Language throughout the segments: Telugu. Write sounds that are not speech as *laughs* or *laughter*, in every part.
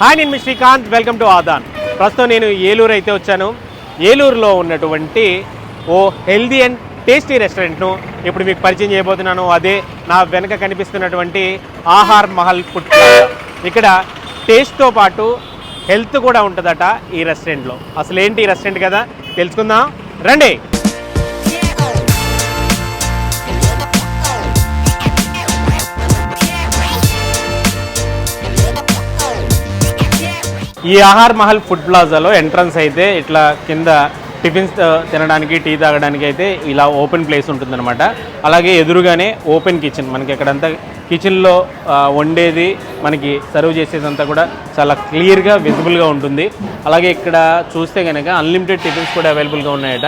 హాయ్ నేను మీ శ్రీకాంత్. వెల్కమ్ టు ఆదాన్ ప్రస్తుతం నేను ఏలూరు అయితే వచ్చాను. ఏలూరులో ఉన్నటువంటి ఓ హెల్దీ అండ్ టేస్టీ రెస్టారెంట్ను ఇప్పుడు మీకు పరిచయం చేయబోతున్నాను. అదే నా వెనక కనిపిస్తున్నటువంటి ఆహార్ మహల్ ఫుడ్ ఇక్కడ టేస్ట్తో పాటు హెల్త్ కూడా ఉంటుందట ఈ రెస్టారెంట్లో. అసలు ఏంటి ఈ రెస్టారెంట్ కదా? తెలుసుకుందాం. రండి. ఈ ఆహార్ మహల్ ఫుడ్ ప్లాజాలో ఎంట్రన్స్ అయితే ఇట్లా కింద టిఫిన్స్ తినడానికి టీ తాగడానికి అయితే ఇలా ఓపెన్ ప్లేస్ ఉంటుందన్నమాట. అలాగే ఎదురుగానే ఓపెన్ కిచెన్. మనకి ఇక్కడంతా కిచెన్లో వండేది మనకి సర్వ్ చేసేదంతా కూడా చాలా క్లియర్గా విజిబుల్గా ఉంటుంది. అలాగే ఇక్కడ చూస్తే కనుక అన్లిమిటెడ్ టిఫిన్స్ కూడా అవైలబుల్గా ఉన్నాయట.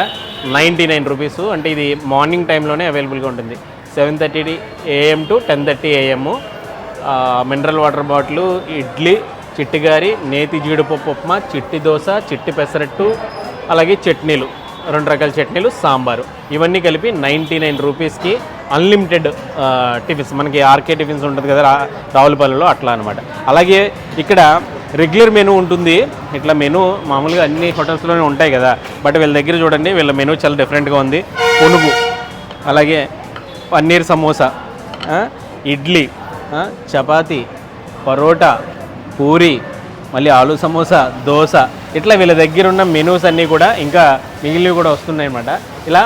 Ninety nine rupees. అంటే ఇది మార్నింగ్ టైంలోనే అవైలబుల్గా ఉంటుంది. Seven thirty AM to ten thirty AM mineral water bottle idli చిట్టిగారి నేతి జీడిపప్పు ఉప్మా చిట్టి దోశ చిట్టి పెసరట్టు అలాగే చట్నీలు. రెండు రకాల చట్నీలు సాంబారు. ఇవన్నీ కలిపి నైంటీ నైన్ రూపీస్కి అన్లిమిటెడ్ టిఫిన్స్. మనకి ఆర్కే టిఫిన్స్ ఉంటుంది కదా రావులపల్లిలో అట్లా అనమాట అలాగే ఇక్కడ రెగ్యులర్ మెనూ ఉంటుంది. ఇట్లా మెనూ మామూలుగా అన్ని హోటల్స్లోనే ఉంటాయి కదా. బట్ వీళ్ళ దగ్గర చూడండి వీళ్ళ మెనూ చాలా డిఫరెంట్గా ఉంది. పునుగు అలాగే పన్నీర్ సమోసా ఇడ్లీ చపాతి చపాతీ పరోటా పూరి మళ్ళీ ఆలు సమోసా దోశ ఇట్లా వీళ్ళ దగ్గర ఉన్న మెనూస్ అన్నీ కూడా ఇంకా మిగిలినవి కూడా వస్తున్నాయి అన్నమాట ఇలా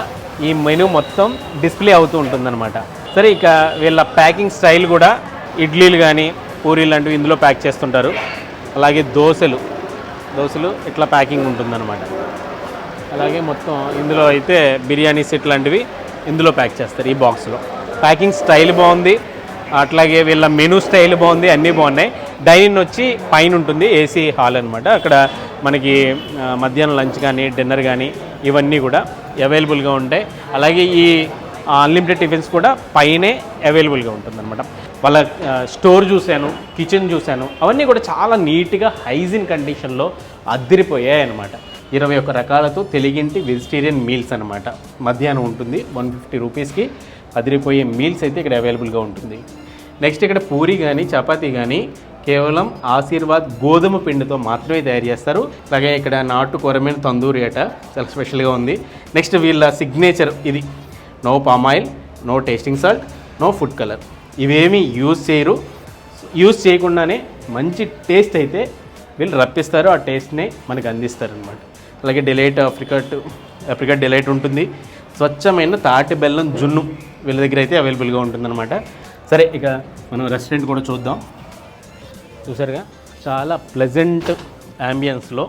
ఈ మెనూ మొత్తం డిస్ప్లే అవుతూ ఉంటుందన్నమాట. సరే ఇక వీళ్ళ ప్యాకింగ్ స్టైల్ కూడా ఇడ్లీలు కానీ పూరీలు లాంటివి ఇందులో ప్యాక్ చేస్తుంటారు. అలాగే దోశలు దోశలు ఇట్లా ప్యాకింగ్ ఉంటుందన్నమాట. అలాగే మొత్తం ఇందులో అయితే బిర్యానీ సెట్ లాంటివి ఇందులో ప్యాక్ చేస్తారు ఈ బాక్స్లో ప్యాకింగ్ స్టైల్ బాగుంది. అట్లాగే వీళ్ళ మెనూ స్టైల్ బాగుంది అన్నీ బాగున్నాయి. డైనింగ్ వచ్చి పైన ఉంటుంది ఏసీ హాల్ అనమాట అక్కడ మనకి మధ్యాహ్నం లంచ్ కానీ డిన్నర్ కానీ ఇవన్నీ కూడా అవైలబుల్గా ఉంటాయి. అలాగే ఈ అన్లిమిటెడ్ టిఫిన్స్ కూడా పైనే అవైలబుల్గా ఉంటుందన్నమాట. వాళ్ళ స్టోర్ చూశాను కిచెన్ చూశాను అవన్నీ కూడా చాలా నీట్గా హైజీన్ కండిషన్లో అద్దరిపోయాయి అనమాట ఇరవై ఒక్క రకాలతో తెలుగింటి వెజిటేరియన్ మీల్స్ అనమాట మధ్యాహ్నం ఉంటుంది వన్ ఫిఫ్టీ రూపీస్కి. అదిరిపోయే మీల్స్ అయితే ఇక్కడ అవైలబుల్గా ఉంటుంది. నెక్స్ట్ ఇక్కడ పూరి కానీ చపాతీ కానీ కేవలం ఆశీర్వాద్ గోధుమ పిండితో మాత్రమే తయారు చేస్తారు. అలాగే ఇక్కడ నాటు కూరమైన తందూరి అట చాలా స్పెషల్గా ఉంది. నెక్స్ట్ వీళ్ళ సిగ్నేచర్ ఇది. No palm oil no tasting salt no food colour ఇవేమీ యూజ్ చేయరు. యూజ్ చేయకుండానే మంచి టేస్ట్ అయితే వీళ్ళు రప్పిస్తారు. ఆ టేస్ట్ని మనకు అందిస్తారు అనమాట అలాగే డిలైట్ అప్రికట్ అప్రికట్ డిలైట్ ఉంటుంది. స్వచ్ఛమైన తాటి బెల్లం జున్ను. వీళ్ళ దగ్గర అయితే అవైలబుల్గా ఉంటుందన్నమాట. సరే ఇక మనం రెస్టారెంట్ కూడా చూద్దాం. చూసారుగా? చాలా ప్లెజెంట్ యాంబియన్స్లో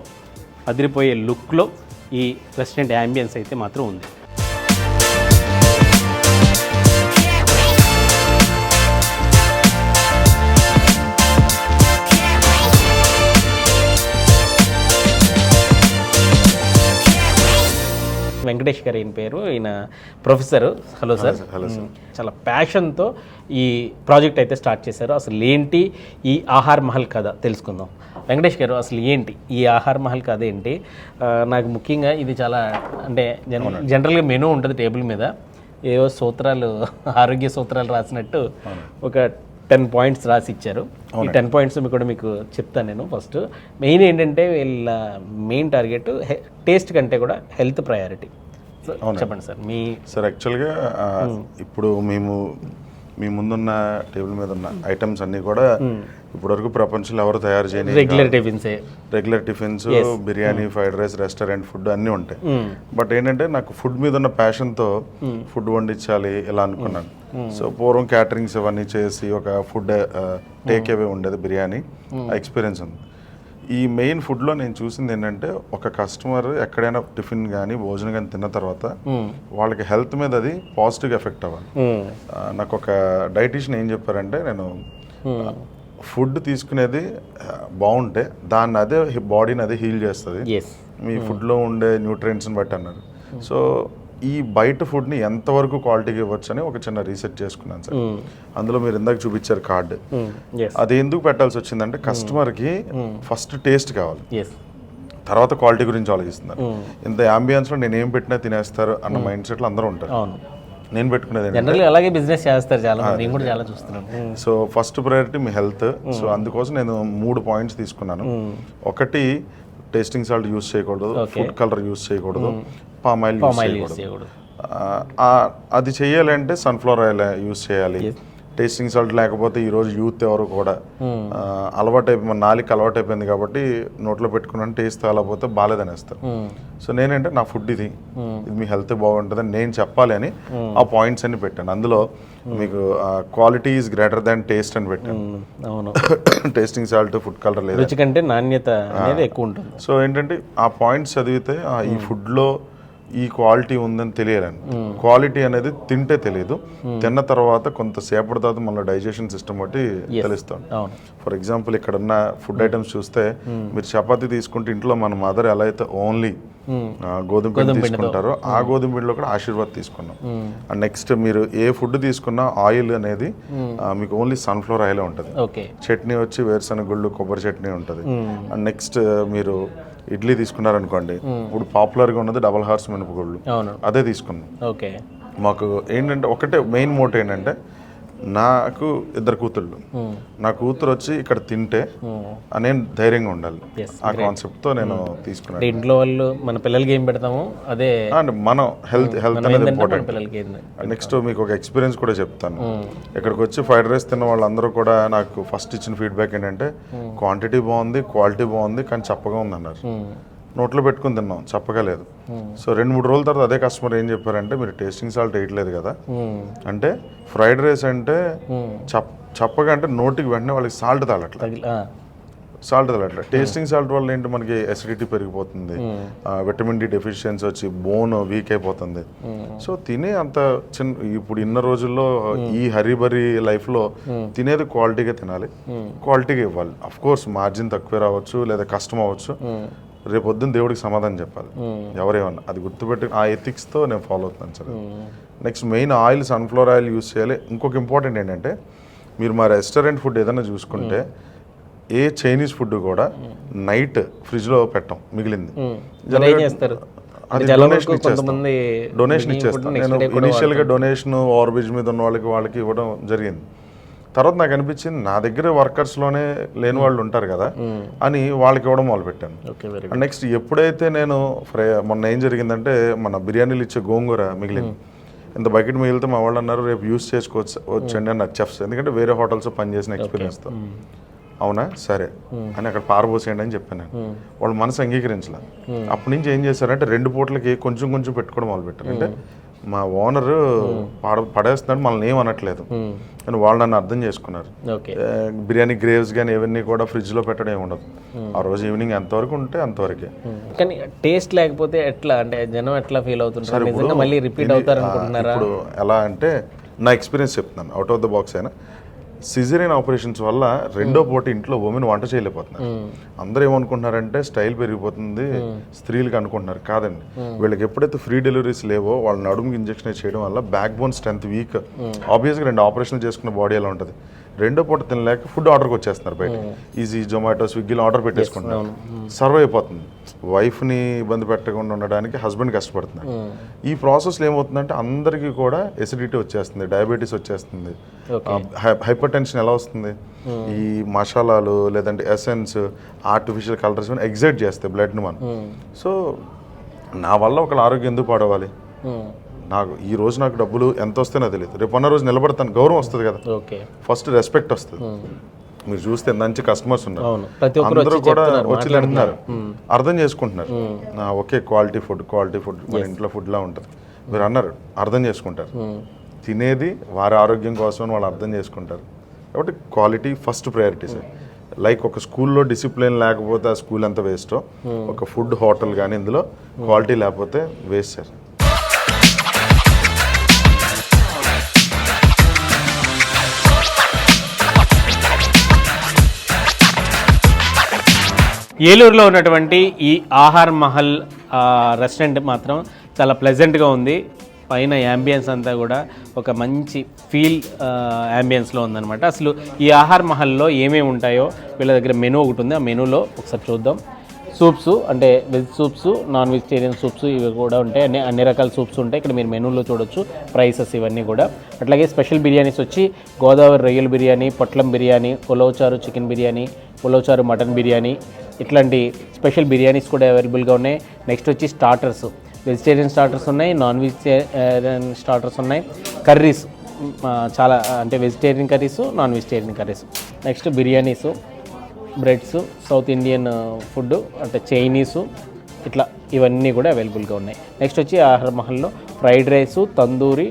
అదిరిపోయే లుక్లో ఈ రెస్టారెంట్ యాంబియన్స్ అయితే మాత్రం ఉంది. వెంకటేష్ గారు ఈయన పేరు ఈయన professor. Hello sir. Hello sir. చాలా ప్యాషన్తో ఈ ప్రాజెక్ట్ అయితే స్టార్ట్ చేశారు. అసలు ఏంటి ఈ ఆహార్ మహల్ కథ? తెలుసుకుందాం. వెంకటేష్ గారు అసలు ఏంటి ఈ ఆహార్ మహల్ కథ ఏంటి? నాకు ముఖ్యంగా ఇది చాలా అంటే జన జనరల్గా మెనూ ఉంటుంది టేబుల్ మీద. ఏవో సూత్రాలు *laughs* ఆరోగ్య సూత్రాలు రాసినట్టు ఒక టెన్ పాయింట్స్ రాసి ఇచ్చారు. ఈ టెన్ పాయింట్స్ మీకు కూడా మీకు చెప్తాను నేను ఫస్ట్. మెయిన్ ఏంటంటే వీళ్ళ మెయిన్ టార్గెట్ టేస్ట్ కంటే కూడా హెల్త్ ప్రయారిటీ. చెప్పండి సార్. మీ సార్ యాక్చువల్గా ఇప్పుడు మేము మీ ముందున్న టేబుల్ మీద ఉన్న ఐటమ్స్ అన్నీ కూడా ఇప్పటివరకు ప్రపంచంలో ఎవరు తయారు చేయని regular టిఫిన్సే regular tiffins biryani fried rice restaurant food అన్నీ ఉంటాయి. బట్ ఏంటంటే నాకు ఫుడ్ మీద ఉన్న ప్యాషన్తో ఫుడ్ వండించాలి ఇలా అనుకున్నాను. సో పూర్వం క్యాటరింగ్స్ ఇవన్నీ చేసి ఒక ఫుడ్ టేక్ అవే ఉండేది బిర్యానీ. ఎక్స్పీరియన్స్ ఉంది. ఈ మెయిన్ ఫుడ్లో నేను చూసింది ఏంటంటే ఒక కస్టమర్ ఎక్కడైనా టిఫిన్ కానీ భోజనం కానీ తిన్న తర్వాత వాళ్ళకి హెల్త్ మీద అది పాజిటివ్ ఎఫెక్ట్ అవ్వాలి. నాకు ఒక డైటీషియన్ ఏం చెప్పారంటే నేను ఫుడ్ తీసుకునేది బాగుంటే దాన్ని అదే బాడీని అదే హీల్ చేస్తుంది. మీ ఫుడ్లో ఉండే న్యూట్రియంట్స్ని బట్టి అన్నారు. సో ఈ బయట ఫుడ్ని ఎంతవరకు క్వాలిటీగా ఇవ్వచ్చు అని ఒక చిన్న రీసెర్చ్ చేసుకున్నాను సార్. అందులో మీరు ఇందాక చూపించారు కార్డు. అది ఎందుకు పెట్టాల్సి వచ్చిందంటే కస్టమర్కి ఫస్ట్ టేస్ట్ కావాలి. తర్వాత క్వాలిటీ గురించి ఆలోచిస్తున్నారు. ఇంత అంబియన్స్లో నేను ఏం పెట్టినా తినేస్తారు అన్న మైండ్ సెట్లో అందరూ ఉంటారు. నేను పెట్టుకునేది జనరల్ అలాగే బిజినెస్ చేస్తారు చాలా నేను కూడా చాలా చూస్తున్నాను. సో ఫస్ట్ ప్రయారిటీ మీ హెల్త్ సో అందుకోసం నేను మూడు పాయింట్స్ తీసుకున్నాను. ఒకటి టేస్టింగ్ సాల్ట్ యూస్ చేయకూడదు. ఫుడ్ కలర్ యూస్ చేయకూడదు. పామ్ ఆయిల్ యూస్ చేయకూడదు. అది చేయాలంటే సన్ఫ్లవర్ ఆయిల్ యూస్ చేయాలి. టేస్టింగ్ సాల్ట్ లేకపోతే ఈరోజు యూత్ ఎవరు కూడా ఆ, అలవాటు అయిపోయి మన అలవాటు అయిపోయింది కాబట్టి నోట్లో పెట్టుకున్నాను టేస్ట్ తగలకపోతే బాగాలేదనేస్తారు. సో నేనంటే నా ఫుడ్ ఇది. ఇది మీ హెల్త్ బాగుంటుందని నేను చెప్పాలి అని ఆ పాయింట్స్ అన్ని పెట్టాను. అందులో మీకు quality is greater than taste అని పెట్టాను. అవును. *coughs* టేస్టింగ్ సాల్ట్ ఫుడ్ కలర్ లేదు? నాణ్యత అనేది ఎక్కువ ఉంటుంది. సో ఏంటంటే ఆ పాయింట్స్ చదివితే ఈ ఫుడ్లో ఈ క్వాలిటీ ఉందని తెలియాలని క్వాలిటీ అనేది తింటే తెలియదు. తిన్న తర్వాత కొంతసేపటి తర్వాత మన డైజెషన్ సిస్టమ్ బట్టి తెలుస్తుంది. అవును. ఫర్ ఎగ్జాంపుల్ ఇక్కడ ఉన్న ఫుడ్ ఐటమ్స్ చూస్తే మీరు చపాతీ తీసుకుంటే ఇంట్లో మన మదర్ ఎలా అయితే ఓన్లీ గోధుమ పిండి తీసుకుంటారో ఆ గోధుమ పిండిలో కూడా ఆశీర్వాద్ తీసుకున్నాం. అండ్ నెక్స్ట్ మీరు ఏ ఫుడ్ తీసుకున్నా ఆయిల్ అనేది మీకు ఓన్లీ సన్ఫ్లవర్ ఆయిల్ ఉంటుంది. చట్నీ వచ్చి వేరుశనగ గుళ్ళు కొబ్బరి చట్నీ ఉంటుంది. అండ్ నెక్స్ట్ మీరు ఇడ్లీ తీసుకున్నారనుకోండి ఇప్పుడు పాపులర్గా ఉన్నది డబల్ హార్స్ మినపగుళ్ళు. అదే తీసుకున్నాం. ఓకే. మాకు ఏంటంటే ఒకటే మెయిన్ మోట్ ఏంటంటే నాకు ఇద్దరు కూతుళ్ళు. నా కూతురు వచ్చి ఇక్కడ తింటే ఆ నేను ధైర్యంగా ఉండాలి. ఆ కాన్సెప్ట్తో నేను తీసుకున్నాను. అంటే ఇంట్లో వాళ్ళు మన పిల్లలకి ఏం పెడతామో? అదే మనం హెల్త్ హెల్త్ అనేది ఇంపార్టెంట్ నెక్స్ట్ మీకు ఒక ఎక్స్పీరియన్స్ కూడా చెప్తాను. ఇక్కడికి వచ్చి ఫ్రైడ్ రైస్ తిన్న వాళ్ళందరూ కూడా నాకు ఫస్ట్ ఇచ్చిన ఫీడ్బ్యాక్ ఏంటంటే క్వాంటిటీ బాగుంది క్వాలిటీ బాగుంది కానీ చప్పగా ఉంది అన్నారు నోట్లో పెట్టుకుని తిన్నాం చప్పగా లేదు సో రెండు మూడు రోజుల తర్వాత అదే కస్టమర్ ఏం చెప్పారంటే మీరు టేస్టింగ్ సాల్ట్ వేయట్లేదు కదా. అంటే ఫ్రైడ్ రైస్ అంటే చప్ చప్పగా అంటే నోటికి వెంటనే వాళ్ళకి సాల్ట్ ఆ, సాల్ట్ తగలట్లేదు టేస్టింగ్ సాల్ట్ వల్ల ఏంటి మనకి ఎసిడిటీ పెరిగిపోతుంది. విటమిన్ డి డెఫిషియన్సీ వచ్చి బోన్ వీక్ అయిపోతుంది. సో తినే అంత చిన్న ఇప్పుడు ఇన్న రోజుల్లో ఈ హరిబరి లైఫ్లో తినేది క్వాలిటీగా తినాలి. క్వాలిటీగా ఇవ్వాలి. అఫ్ కోర్స్ మార్జిన్ తక్కువ రావచ్చు లేదా కష్టం అవ్వచ్చు. రేపు పొద్దున్న దేవుడికి సమాధానం చెప్పాలి. ఎవరేమన్నా. అది గుర్తుపెట్టి ఆ ఎథిక్స్తో నేను ఫాలో అవుతున్నాను sir next main oil sunflower oil use చేయాలి. ఇంకొక ఇంపార్టెంట్ ఏంటంటే మీరు మా రెస్టారెంట్ ఫుడ్ ఏదైనా చూసుకుంటే ఏ చైనీస్ ఫుడ్ కూడా నైట్ ఫ్రిడ్జ్లో పెట్టం మిగిలింది. డొనేషన్ వరకు ఇచ్చేస్తాం కొంతమంది డొనేషన్ మిగిలిన ఇచ్చేస్తాం food next నేను ఇనిషియల్గా డొనేషన్ ఓవర్బ్రిడ్జ్ మీద ఉన్న వాళ్ళకి వాళ్ళకి ఇవ్వడం జరిగింది. తర్వాత నాకు అనిపించింది నా దగ్గర వర్కర్స్లోనే లేని వాళ్ళు ఉంటారు కదా అని వాళ్ళకి ఇవ్వడం మొదలుపెట్టాను. నెక్స్ట్ ఎప్పుడైతే నేను ఫ్రై మొన్న ఏం జరిగిందంటే మన బిర్యానీలు ఇచ్చే గోంగూర మిగిలింది. ఇంత బకెట్ మిగిలితే మా వాళ్ళు అన్నారు రేపు యూస్ చేసుకోవచ్చు వచ్చండి అన్నారు చెఫ్స్. ఎందుకంటే వేరే హోటల్స్ పనిచేసిన ఎక్స్పీరియన్స్తో అవునా? సరే. అని అక్కడ పారబోసేయండి అని చెప్పాను నేను. వాళ్ళు మనసు అంగీకరించలే. అప్పటి నుంచి ఏం చేశారంటే రెండు పూటలకి కొంచెం కొంచెం పెట్టుకోవడం మొదలుపెట్టారు అంటే మా ఓనర్ పడ పడేస్తున్నాడు మనల్ని ఏం అనట్లేదు. కానీ వాళ్ళు నన్ను అర్థం చేసుకున్నారు. బిర్యానీ గ్రేవ్స్ కానీ ఇవన్నీ కూడా ఫ్రిడ్జ్లో పెట్టడం ఏమి ఉండదు. ఆ రోజు ఈవినింగ్ ఎంతవరకు ఉంటే అంతవరకే కానీ టేస్ట్ లేకపోతే ఎట్లా? అంటే జనం ఎట్లా ఫీల్ అవుతుంటారు? మళ్ళీ రిపీట్ అవుతారు అనుకుంటున్నారా ఇప్పుడు ఎలా అంటే నా ఎక్స్పీరియన్స్ చెప్తున్నాను. అవుట్ ఆఫ్ ద బాక్స్ అయినా. సిజరీన్ ఆపరేషన్స్ వల్ల రెండో పూట ఇంట్లో ఉమెన్ వంట చేయలేకపోతున్నారు. అందరూ ఏమనుకుంటున్నారంటే స్టైల్ పెరిగిపోతుంది స్త్రీలకు అనుకుంటున్నారు. కాదండి. వీళ్ళకి ఎప్పుడైతే ఫ్రీ డెలివరీస్ లేవో వాళ్ళ నడుముకి ఇంజెక్షన్ చేయడం వల్ల బ్యాక్ బోన్ స్ట్రెంత్ వీక్ ఆబ్వియస్గా రెండు ఆపరేషన్లు చేసుకున్న బాడీ ఎలా ఉంటుంది? రెండో పూట తినలేక ఫుడ్ ఆర్డర్కి వచ్చేస్తున్నారు బయట. ఈజీ జొమాటో స్విగ్గీలో ఆర్డర్ పెట్టేసుకుంటున్నారు. సర్వ్ అయిపోతుంది. వైఫ్ని ఇబ్బంది పెట్టకుండా ఉండడానికి హస్బెండ్ కష్టపడుతున్నారు. ఈ ప్రాసెస్లో ఏమవుతుందంటే అందరికీ కూడా ఎసిడిటీ వచ్చేస్తుంది డయాబెటీస్ వచ్చేస్తుంది. హైపర్ టెన్షన్ ఎలా వస్తుంది? ఈ మసాలాలు లేదంటే ఎసెన్స్ ఆర్టిఫిషియల్ కలర్స్ ఎగ్జైట్ చేస్తాయి బ్లడ్ని మనం. సో నా వల్ల ఒకళ్ళ ఆరోగ్యం ఎందుకు పాడవాలి. నాకు ఈ రోజు నాకు డబ్బులు ఎంత వస్తేనో తెలియదు. రేపు అన్న రోజు నిలబడతాను. గౌరవం వస్తుంది కదా. ఓకే. ఫస్ట్ రెస్పెక్ట్ వస్తుంది. మీరు చూస్తే మంచి కస్టమర్స్ ఉన్నారు. అందరూ కూడా వచ్చి తింటున్నారు అర్థం చేసుకుంటున్నారు. Okay quality food quality food మన ఇంట్లో ఫుడ్ లా ఉంటుంది. మీరు అన్నారు అర్థం చేసుకుంటారు. తినేది వారి ఆరోగ్యం కోసం వాళ్ళు అర్థం చేసుకుంటారు. కాబట్టి క్వాలిటీ ఫస్ట్ ప్రయారిటీస్ లైక్ ఒక స్కూల్లో డిసిప్లిన్ లేకపోతే ఆ స్కూల్ ఎంత వేస్టో ఒక ఫుడ్ హోటల్ కానీ ఇందులో క్వాలిటీ లేకపోతే వేస్ట్ సార్. ఏలూరులో ఉన్నటువంటి ఈ ఆహార్ మహల్ రెస్టారెంట్ మాత్రం చాలా ప్లెజెంట్గా ఉంది. పైన యాంబియన్స్ అంతా కూడా ఒక మంచి ఫీల్ యాంబియన్స్లో ఉందన్నమాట. అసలు ఈ ఆహార్ మహల్లో ఏమేమి ఉంటాయో వీళ్ళ దగ్గర మెనూ ఒకటి ఉంది. ఆ మెనూలో ఒకసారి చూద్దాం. సూప్స్ అంటే veg soups non vegetarian soups ఇవి కూడా ఉంటాయి. అన్ని అన్ని రకాల సూప్స్ ఉంటాయి. ఇక్కడ మీరు మెనూలో చూడొచ్చు ప్రైసెస్ ఇవన్నీ కూడా. అట్లాగే స్పెషల్ బిర్యానీస్ వచ్చి గోదావరి రొయ్యల బిర్యానీ పొట్లం బిర్యానీ ఉలవచారు చికెన్ బిర్యానీ ఉలవచారు మటన్ బిర్యానీ ఇట్లాంటి స్పెషల్ బిర్యానీస్ కూడా అవైలబుల్గా ఉన్నాయి. నెక్స్ట్ వచ్చి స్టార్టర్స్ వెజిటేరియన్ స్టార్టర్స్ ఉన్నాయి నాన్ వెజిటేరియన్ స్టార్టర్స్ ఉన్నాయి కర్రీస్ చాలా అంటే vegetarian curries non vegetarian curries next biryanis breads south Indian food అంటే చైనీసు ఇట్లా ఇవన్నీ కూడా అవైలబుల్గా ఉన్నాయి. నెక్స్ట్ వచ్చి ఆహార మహల్లో ఫ్రైడ్ రైస్ తందూరి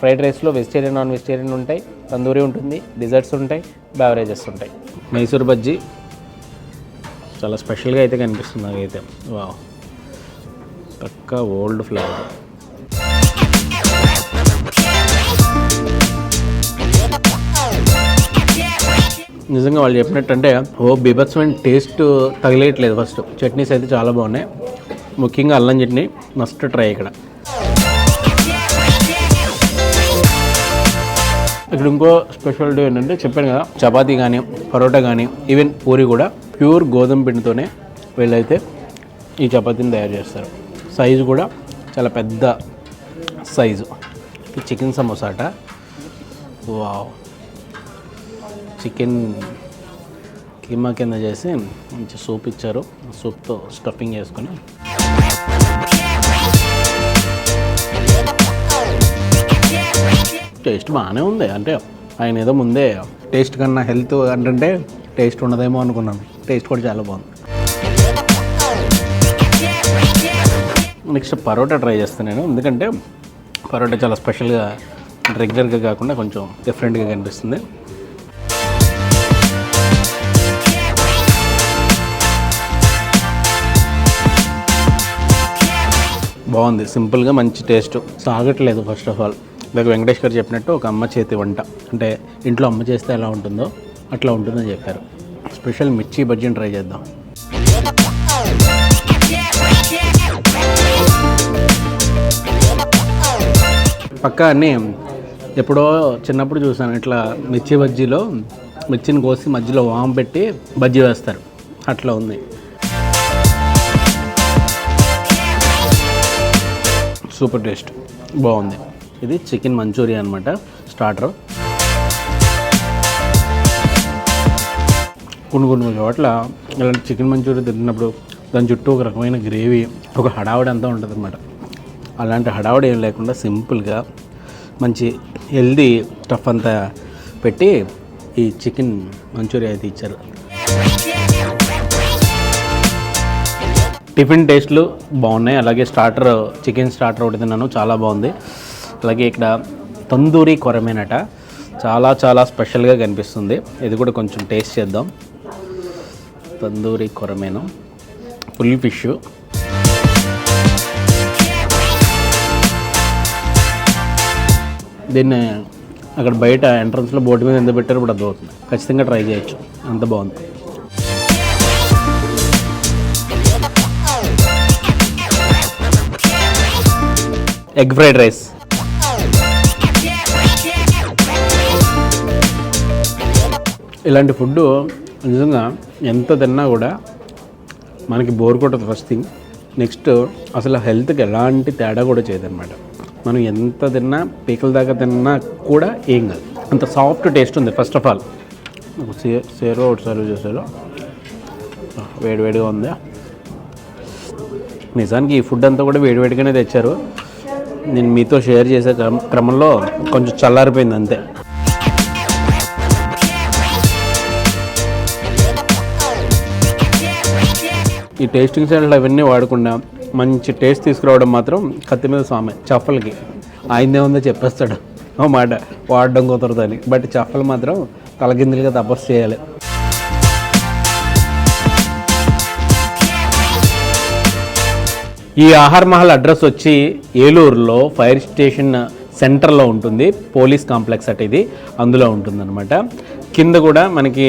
ఫ్రైడ్ రైస్లో వెజిటేరియన్ నాన్ వెజిటేరియన్ ఉంటాయి. తందూరి ఉంటుంది డిజర్ట్స్ ఉంటాయి బ్యావరేజెస్ ఉంటాయి. మైసూర్ బజ్జీ చాలా స్పెషల్గా అయితే కనిపిస్తుంది నాకైతే. వా పక్క ఓల్డ్ ఫ్లేవర్. నిజంగా వాళ్ళు చెప్పినట్టంటే ఓ బీభత్సమైన టేస్ట్ తగిలేయట్లేదు ఫస్ట్. చట్నీస్ అయితే చాలా బాగున్నాయి. ముఖ్యంగా అల్లం చట్నీ. మస్ట్ ట్రై ఇక్కడ. ఇక్కడ ఇంకో స్పెషాలిటీ ఏంటంటే చెప్పాను కదా చపాతీ కానీ పరోటా కానీ ఈవెన్ పూరి కూడా. ప్యూర్ గోధుమ పిండితోనే వీళ్ళైతే ఈ చపాతీని తయారు చేస్తారు. సైజు కూడా చాలా పెద్ద సైజు. చికెన్ సమోసాట. వావ్. చికెన్ కీమా కింద చేసి మంచి సూప్ ఇచ్చారు. సూప్తో స్టఫింగ్ చేసుకొని. టేస్ట్ బాగానే ఉంది. అంటే ఆయన ఏదో ముందే టేస్ట్ కన్నా హెల్త్ అంటే టేస్ట్ ఉండదేమో అనుకున్నాను. టేస్ట్ కూడా చాలా బాగుంది. నెక్స్ట్ పరోటా ట్రై చేస్తాను నేను. ఎందుకంటే పరోటా చాలా స్పెషల్గా రెగ్యులర్గా కాకుండా కొంచెం డిఫరెంట్గా కనిపిస్తుంది. బాగుంది. సింపుల్గా మంచి టేస్ట్ సాగట్లేదు ఫస్ట్ ఆఫ్ ఆల్ ఇందాక వెంకటేష్ గారు చెప్పినట్టు ఒక అమ్మ చేతి వంట. అంటే ఇంట్లో అమ్మ చేస్తే ఎలా ఉంటుందో అట్లా ఉంటుందని చెప్పారు. స్పెషల్ మిర్చి బజ్జీని ట్రై చేద్దాం. పక్కా అన్నీ ఎప్పుడో చిన్నప్పుడు చూసాను ఇట్లా మిర్చి బజ్జీలో మిర్చిని కోసి మధ్యలో వామ్ పెట్టి బజ్జీ వేస్తారు. అట్లా ఉంది. Super taste. బాగుంది. ఇది చికెన్ మంచూరియా అనమాట స్టార్టర్. కొన్ని కొన్ని చోట్ల ఇలాంటి చికెన్ మంచూరియా తింటున్నప్పుడు దాని చుట్టూ ఒక రకమైన గ్రేవీ ఒక హడావుడి అంతా ఉంటుంది అనమాట అలాంటి హడావుడి ఏం లేకుండా సింపుల్గా మంచి హెల్దీ స్టఫ్ అంతా పెట్టి ఈ చికెన్ మంచూరియా అయితే ఇచ్చారు. టిఫిన్ టేస్ట్లు బాగున్నాయి. అలాగే స్టార్టర్ చికెన్ స్టార్టర్ ఒకటి తిన్నాను. చాలా బాగుంది. అలాగే ఇక్కడ తందూరి కొరమేనట. చాలా చాలా స్పెషల్గా కనిపిస్తుంది. ఇది కూడా కొంచెం టేస్ట్ చేద్దాం. తందూరి కొరమేను ఫుల్ ఫిష్. దీన్ని అక్కడ బయట ఎంట్రన్స్లో బోర్డు మీద ఎంత పెట్టారు ఇప్పుడు అర్థమవుతుంది. ఖచ్చితంగా ట్రై చేయొచ్చు. అంత బాగుంది. Egg fried rice. ఇలాంటి ఫుడ్ నిజంగా ఎంత తిన్నా కూడా మనకి బోర్ కొట్టదు ఫస్ట్ థింగ్ నెక్స్ట్ అసలు హెల్త్కి ఎలాంటి తేడా కూడా చేయదన్నమాట. మనం ఎంత తిన్నా పీకల దాకా తిన్నా కూడా ఏం కాదు. అంత సాఫ్ట్ టేస్ట్ ఉంది ఫస్ట్ ఆఫ్ ఆల్ సే సేరో ఒకటి సర్వ్ చేశారు వేడివేడిగా ఉందా? నిజానికి ఈ ఫుడ్ అంతా కూడా వేడివేడిగానే తెచ్చారు. నేను మీతో షేర్ చేసే క్రమంలో కొంచెం చల్లారిపోయింది అంతే. ఈ టేస్టింగ్ సాల్ట్ అవన్నీ వాడకుండా మంచి టేస్ట్ తీసుకురావడం మాత్రం కత్తి మీద స్వామి చఫలకి ఆయనదే ఉందో చెప్పేస్తాడు. ఓ మాట. వాడడం కుదరదని బట్ చఫలు మాత్రం తలకిందులుగా తపస్సు చేయాలి. ఈ ఆహార్ మహల్ అడ్రస్ వచ్చి ఏలూరులో ఫైర్ స్టేషన్ సెంటర్లో ఉంటుంది. పోలీస్ కాంప్లెక్స్ అట్ ఇది. అందులో ఉంటుందన్నమాట. కింద కూడా మనకి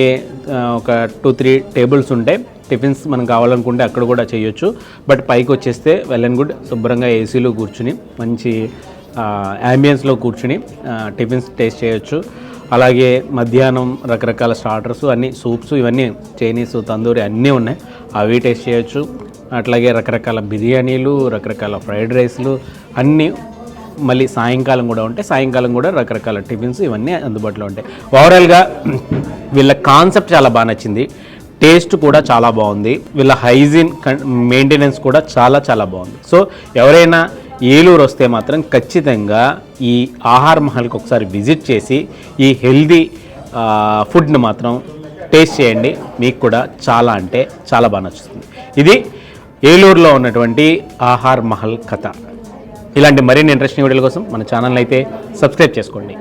ఒక టూ త్రీ టేబుల్స్ ఉంటాయి టిఫిన్స్ మనం కావాలనుకుంటే అక్కడ కూడా చేయొచ్చు. బట్ పైకి వచ్చేస్తే వెల్ అండ్ గుడ్ శుభ్రంగా ఏసీలో కూర్చుని మంచి యాంబియన్స్లో కూర్చుని టిఫిన్స్ టేస్ట్ చేయొచ్చు. అలాగే మధ్యాహ్నం రకరకాల స్టార్టర్స్ అన్ని సూప్స్ ఇవన్నీ చైనీస్ తందూరి అన్నీ ఉన్నాయి. అవి టేస్ట్ చేయొచ్చు. అట్లాగే రకరకాల బిర్యానీలు రకరకాల ఫ్రైడ్ రైస్లు అన్నీ మళ్ళీ సాయంకాలం కూడా ఉంటాయి. సాయంకాలం కూడా రకరకాల టిఫిన్స్ ఇవన్నీ అందుబాటులో ఉంటాయి. ఓవరాల్గా వీళ్ళ కాన్సెప్ట్ చాలా బాగా నచ్చింది. టేస్ట్ కూడా చాలా బాగుంది. వీళ్ళ హైజీన్ మెయింటెనెన్స్ కూడా చాలా చాలా బాగుంది. సో ఎవరైనా ఏలూరు వస్తే మాత్రం ఖచ్చితంగా ఈ ఆహార మహల్కి ఒకసారి విజిట్ చేసి ఈ హెల్దీ ఫుడ్ని మాత్రం టేస్ట్ చేయండి. మీకు కూడా చాలా అంటే చాలా బాగా నచ్చుతుంది. ఇది ఏలూరులో ఉన్నటువంటి ఆహార్ మహల్ కథ. ఇలాంటి మరిన్ని ఇంట్రెస్టింగ్ వీడియోల కోసం మన ఛానల్ అయితే సబ్స్క్రైబ్ చేసుకోండి.